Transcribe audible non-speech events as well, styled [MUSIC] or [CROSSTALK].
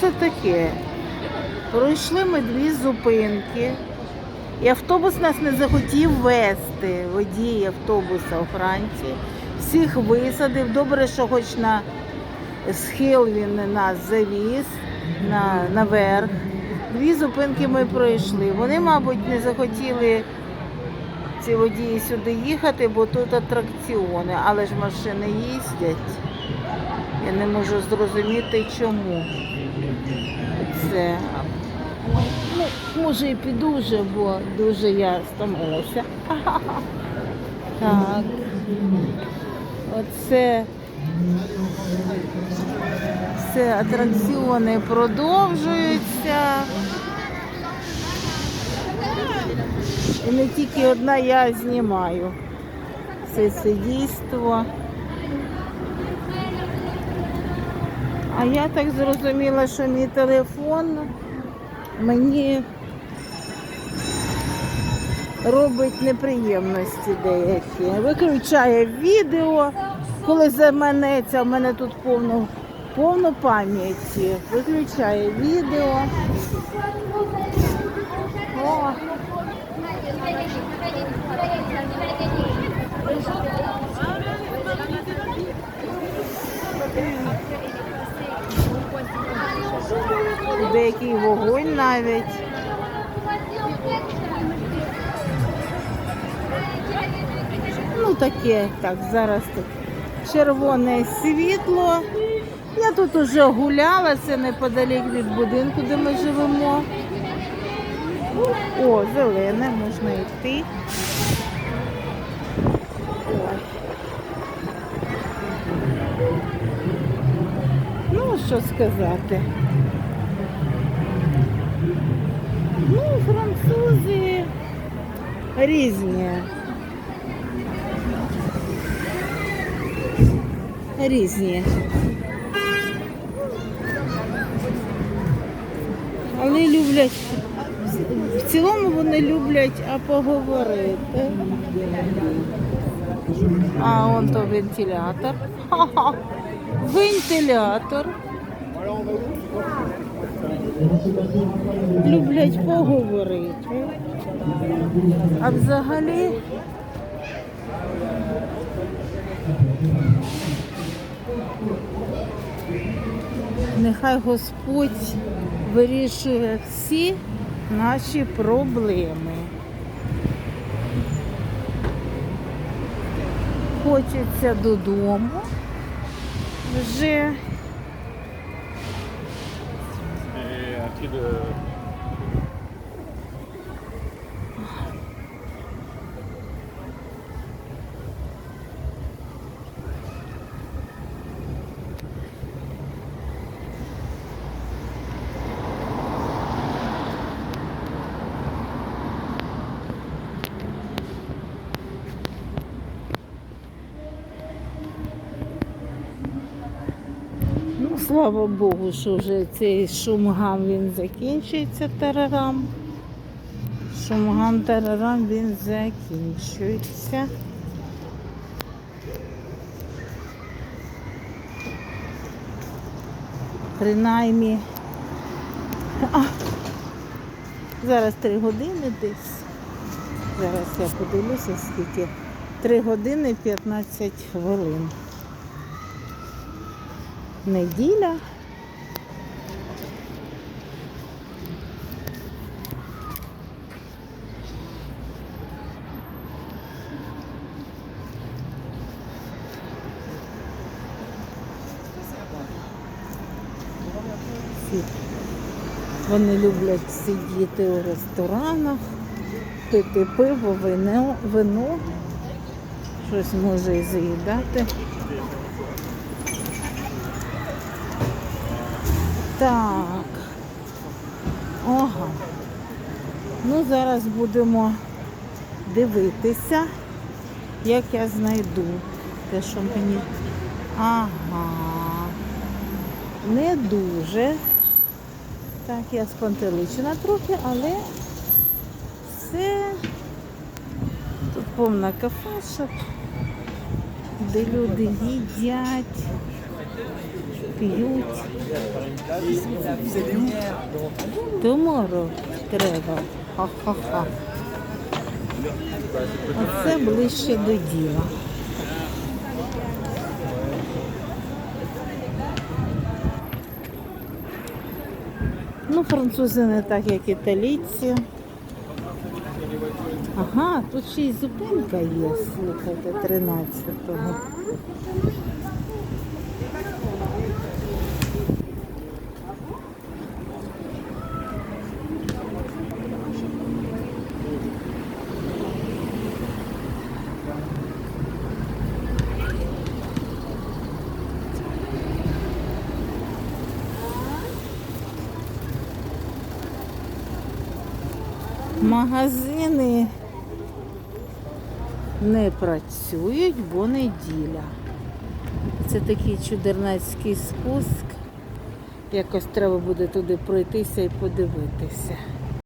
це таке? Пройшли ми дві зупинки, і автобус нас не захотів вести. Водій автобуса у Франції. Всіх висадив. Добре, що хоч на схил він нас завіз на, наверх. Дві зупинки ми пройшли. Вони, мабуть, не захотіли ці водії сюди їхати, бо тут атракціони, але ж машини їздять. Я не можу зрозуміти, чому це. Ну, може і піду вже, бо дуже я стомилася. [LAUGHS] Так. Оце все атракціони продовжуються. І не тільки одна я знімаю. Це це дійство. А я так зрозуміла, що мій телефон мені робить неприємності деякі. Виключає відео, коли заманеться, в мене тут повно, повно пам'яті. Виключає відео. О, деякий вогонь навіть. Ну таке, так, зараз тут червоне світло. Я тут уже гуляла, це неподалік від будинку, де ми живемо. О, зелене, можна йти. Ну, що сказати. Ну, французи різні. Різні. Але люблять, в цілому вони люблять а поговорити. А он то вентилятор. Ха-ха. [LAUGHS] Вентилятор. Люблять поговорити. А взагалі нехай Господь вирішує всі наші проблеми. Хочеться додому вже. 这个 слава Богу, що вже цей шумгам він закінчується тарарам. Шумгам тарарам він закінчується. Принаймні. А, зараз три години десь. Зараз я подивлюся, скільки. Три години 15 хвилин. Неділя. Вони люблять сидіти у ресторанах, пити пиво, вино, вино, щось може і заїдати. Так. Ага. Ну, зараз будемо дивитися, як я знайду те, що мені. Ага. Не дуже. Так, я спантеличена трохи, але все тут повна кафешок, де люди їдять. П'ють. Tomorrow треба. Ха-ха-ха. Оце ближче до діла. Ну, французи не так, як італійці. Ага, тут ще й зупинка є, слухайте, 13-го. Магазини не працюють, бо неділя. Це такий чудернацький спуск. Якось треба буде туди пройтися і подивитися.